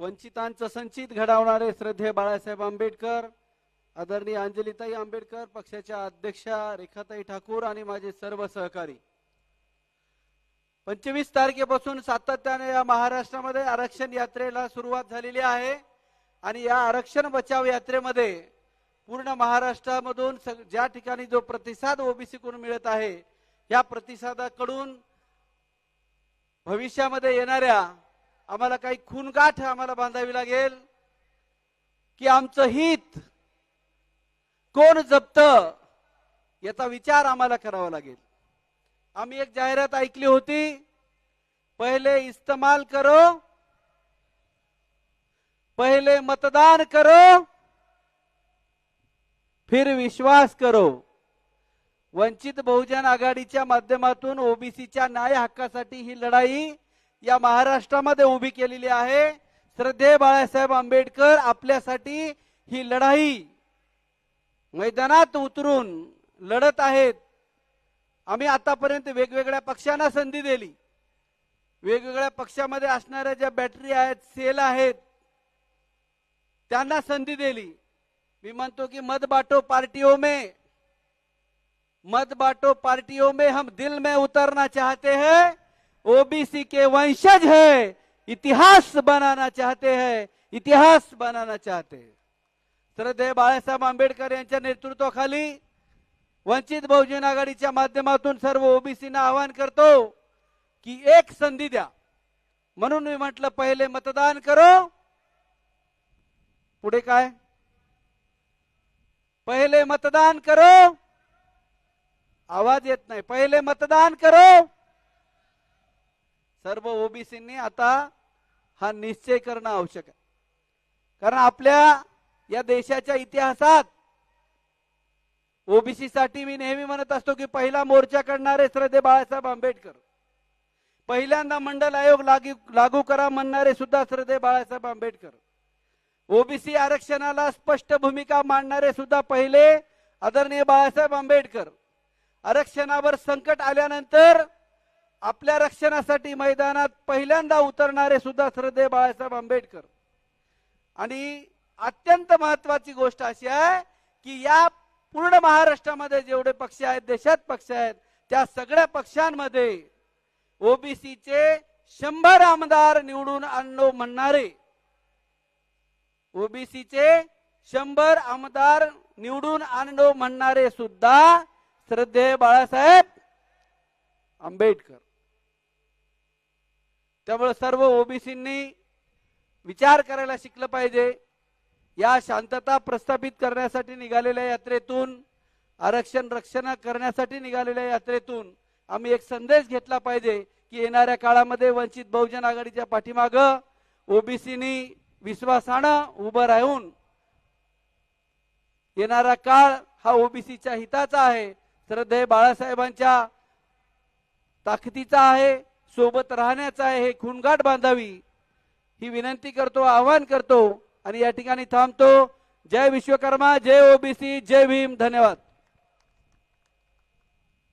वंचितांचं संचित घडवणारे श्रद्धे बाळासाहेब आंबेडकर आदरणीय अंजलिताई आंबेडकर पक्षाच्या अध्यक्षा रेखाताई ठाकूर आणि माझे सर्व सहकारी. पंचवीस तारखेपासून सातत्याने या महाराष्ट्रामध्ये आरक्षण यात्रेला सुरुवात झालेली आहे आणि या आरक्षण बचाव यात्रेमध्ये पूर्ण महाराष्ट्रामधून सग- ज्या ठिकाणी जो प्रतिसाद ओबीसी कडून मिळत आहे या प्रतिसादाकडून भविष्यामध्ये येणाऱ्या आम्हाला काही खूनगाठ आम्हाला बांधावी लागेल. की आमचं हित कोण जपत याचा विचार आम्हाला करावा लागेल. आम्ही एक जाहिरात ऐकली होती पहिले इस्तेमाल करो पहिले मतदान करो फिर विश्वास करो. वंचित बहुजन आघाडीच्या माध्यमातून ओबीसीच्या न्याय हक्कासाठी ही लढाई या महाराष्ट्रामध्ये उभी केलेली आहे. श्रद्धे बाळासाहेब आंबेडकर आपल्यासाठी ही लढाई मैदानात उतरून लढत आहेत. आम्ही आतापर्यंत वेगवेगळ्या पक्षांना संधी दिली. वेगवेगळ्या पक्षामध्ये असणाऱ्या ज्या बॅटरी आहेत सेल आहेत त्यांना संधी दिली. मी म्हणतो की मत बाटो पार्टियों में. मत बाटो पार्टियों में हम दिल में उतरना चाहते हैं. ओबीसी के वंशज है इतिहास बनाना चाहते हैं इतिहास बनाना चाहते हैं। श्रद्धेय बाळासाहेब आंबेडकर यांच्या नेतृत्वाखाली वंचित बहुजन आघाडीच्या माध्यमातून सर्व ओबीसीना आवाहन करतो की एक संधी द्या. म्हणून मी म्हटलं पहिले मतदान करो. पुढे काय? पहिले मतदान करो. आवाज येत नाही. पहिले मतदान करो. सर्व ओबीसींनी आता हा निश्चय करणं आवश्यक आहे. कारण आपल्या या देशाच्या इतिहासात ओबीसी साठी मी नेहमी म्हणत असतो की पहिला मोर्चा करणारे श्रद्धे बाळासाहेब आंबेडकर. पहिल्यांदा मंडल आयोग लागू लागू करा म्हणणारे सुद्धा श्रद्धे बाळासाहेब आंबेडकर. ओबीसी आरक्षणाला स्पष्ट भूमिका मांडणारे सुद्धा पहिले आदरणीय बाळासाहेब आंबेडकर. आरक्षणावर संकट आल्यानंतर आपल्या रक्षणासाठी मैदानात पहिल्यांदा उतरणारे सुद्धा श्रद्धेय बाळासाहेब आंबेडकर. आणि अत्यंत महत्वाची गोष्ट अशी आहे की या पूर्ण महाराष्ट्रामध्ये जेवढे पक्ष आहेत देशात पक्ष आहेत त्या सगळ्या पक्षांमध्ये ओबीसीचे शंभर आमदार निवडून आणलो म्हणणारे ओबीसीचे शंभर आमदार निवडून आणलो म्हणणारे सुद्धा श्रद्धेय बाळासाहेब आंबेडकर. त्यामुळे सर्व ओबीसींनी विचार करायला शिकलं पाहिजे. या शांतता प्रस्थापित करण्यासाठी निघालेल्या यात्रेतून आरक्षण रक्षण करण्यासाठी निघालेल्या यात्रेतून आम्ही एक संदेश घेतला पाहिजे की येणाऱ्या काळामध्ये वंचित बहुजन आघाडीच्या पाठीमाग ओबीसीनी विश्वासानं उभं राहून येणारा काळ हा ओबीसीच्या हिताचा आहे. श्रद्धेय बाळासाहेबांच्या ताकदीचा आहे. सोबत राहण्याचा आहे हे खूनगाठ बांधावी ही विनंती करतो आवाहन करतो आणि या ठिकाणी थांबतो. जय विश्वकर्मा जय ओबीसी जय भीम धन्यवाद.